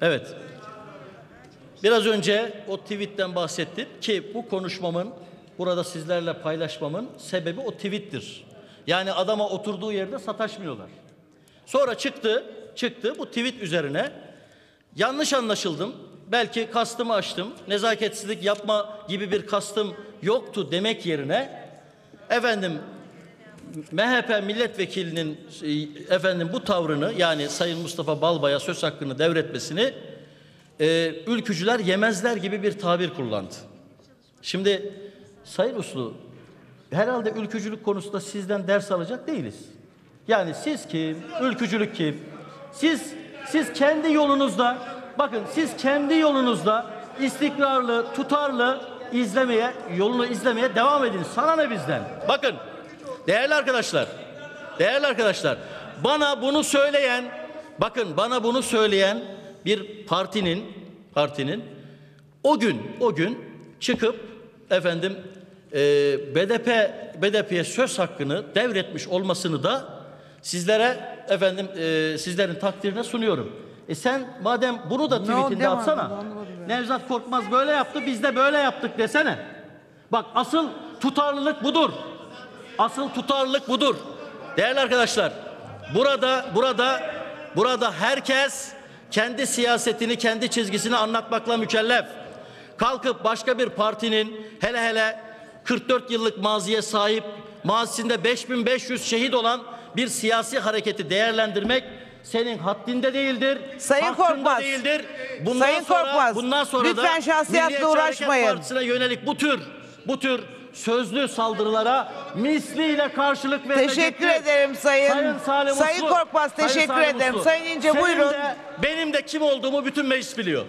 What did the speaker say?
Evet. Biraz önce o tweetten bahsettim ki bu konuşmamın burada sizlerle paylaşmamın sebebi o tweettir. Yani adama oturduğu yerde sataşmıyorlar. Sonra çıktı, çıktı bu tweet üzerine yanlış anlaşıldım. Belki kastımı açtım. Nezaketsizlik yapma gibi bir kastım yoktu demek yerine efendim MHP milletvekilinin e, efendim bu tavrını yani Sayın Mustafa Balbay'a söz hakkını devretmesini e, ülkücüler yemezler gibi bir tabir kullandı. Şimdi Sayın Uslu herhalde ülkücülük konusunda sizden ders alacak değiliz. Yani siz kim? Ülkücülük kim? Siz siz kendi yolunuzda bakın siz kendi yolunuzda istikrarlı, tutarlı izlemeye, yolunu izlemeye devam edin. Sana ne bizden? Bakın değerli arkadaşlar, değerli arkadaşlar bana bunu söyleyen bakın bana bunu söyleyen bir partinin partinin o gün o gün çıkıp efendim e, BDP BDP'ye söz hakkını devretmiş olmasını da sizlere efendim e, sizlerin takdirine sunuyorum. E sen madem bunu da tweetinde devam, atsana. Nevzat Korkmaz böyle yaptı biz de böyle yaptık desene. Bak asıl tutarlılık budur. Asıl tutarlılık budur. Değerli arkadaşlar, burada burada burada herkes kendi siyasetini, kendi çizgisini anlatmakla mükellef. Kalkıp başka bir partinin hele hele 44 yıllık maziye sahip, mazisinde 5500 şehit olan bir siyasi hareketi değerlendirmek senin haddinde değildir. Sayın hakkında Korkmaz. değildir. Bundan Sayın sonra, Korkmaz, bundan sonra lütfen da şahsiyatla Milliyetçi Hareket uğraşmayın. Partisi'ne yönelik bu tür bu tür sözlü saldırılara misliyle karşılık verilecektir. Teşekkür ederim Sayın- Sayın, Salim Sayın Uslu, Korkmaz, Sayın teşekkür Salim ederim. Uslu, Sayın İnce, senin buyurun. de benim de kim olduğumu bütün meclis biliyor.